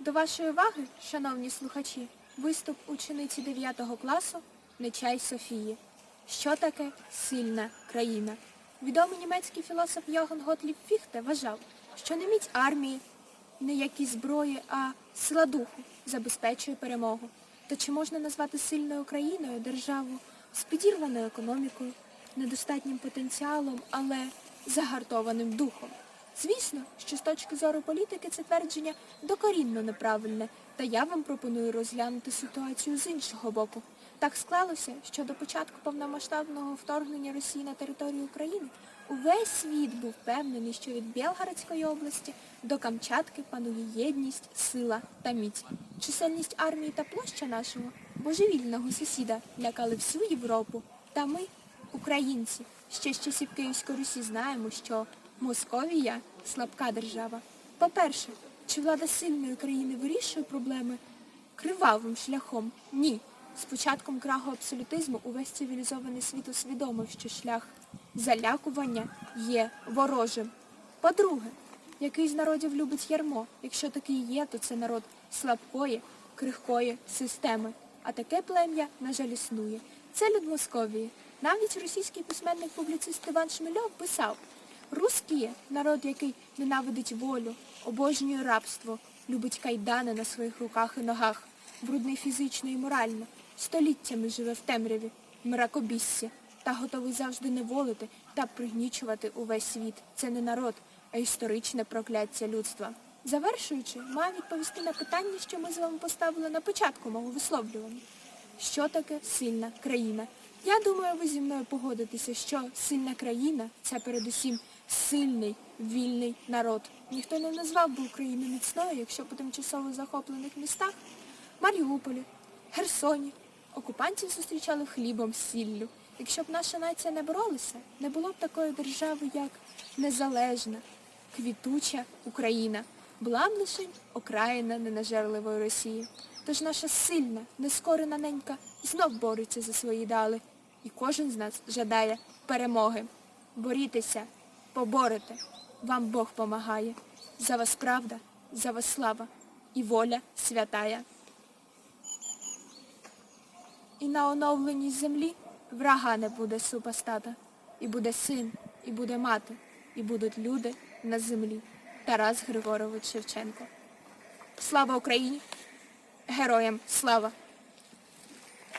До вашої уваги, шановні слухачі, виступ учениці 9 класу Нечай Софії. Що таке сильна країна? Відомий німецький філософ Йоган Готліб Фіхте вважав, що не міць армії, не якісь зброї, а сила духу забезпечує перемогу. То чи можна назвати сильною країною державу з підірваною економікою, недостатнім потенціалом, але загартованим духом? Звісно, що з точки зору політики це твердження докорінно неправильне, та я вам пропоную розглянути ситуацію з іншого боку. Так склалося, що до початку повномасштабного вторгнення Росії на територію України увесь світ був впевнений, що від Білгородської області до Камчатки панує єдність, сила та міць. Чисельність армії та площа нашого божевільного сусіда лякали всю Європу. Та ми, українці, ще з часів Київської Русі знаємо, що Московія слабка держава. По-перше, чи влада сильної країни вирішує проблеми кривавим шляхом? Ні. З початком краху абсолютизму увесь цивілізований світ усвідомив, що шлях залякування є ворожим. По-друге, який з народів любить ярмо? Якщо такий є, то це народ слабкої, крихкої системи. А таке плем'я, на жаль, існує. Це люд Московії. Навіть російський письменник-публіцист Іван Шмельов писав, Русські – народ, який ненавидить волю, обожнює рабство, любить кайдани на своїх руках і ногах, брудний фізично і морально, століттями живе в темряві, мракобіссі, та готовий завжди неволити та пригнічувати увесь світ. Це не народ, а історичне прокляття людства. Завершуючи, маю відповісти на питання, що ми з вами поставили на початку мого висловлювання. Що таке сильна країна? Я думаю, ви зі мною погодитеся, що сильна країна це передусім сильний, вільний народ. Ніхто не назвав би Україну міцною, якщо по тимчасово захоплених містах Маріуполі, Херсоні окупантів зустрічали хлібом сіллю. Якщо б наша нація не боролася, не було б такої держави, як незалежна, квітуча Україна. Була б лише окраїна ненажерливої Росії. Тож наша сильна, нескорена ненька знов бореться за свої ідеали. І кожен з нас жадає перемоги. Борітеся, поборете. Вам Бог помагає. За вас правда, за вас слава і воля святая. І на оновленій землі врага не буде супостата. І буде син, і буде мати, і будуть люди на землі. Тарас Григорович Шевченко. Слава Україні! Героям слава!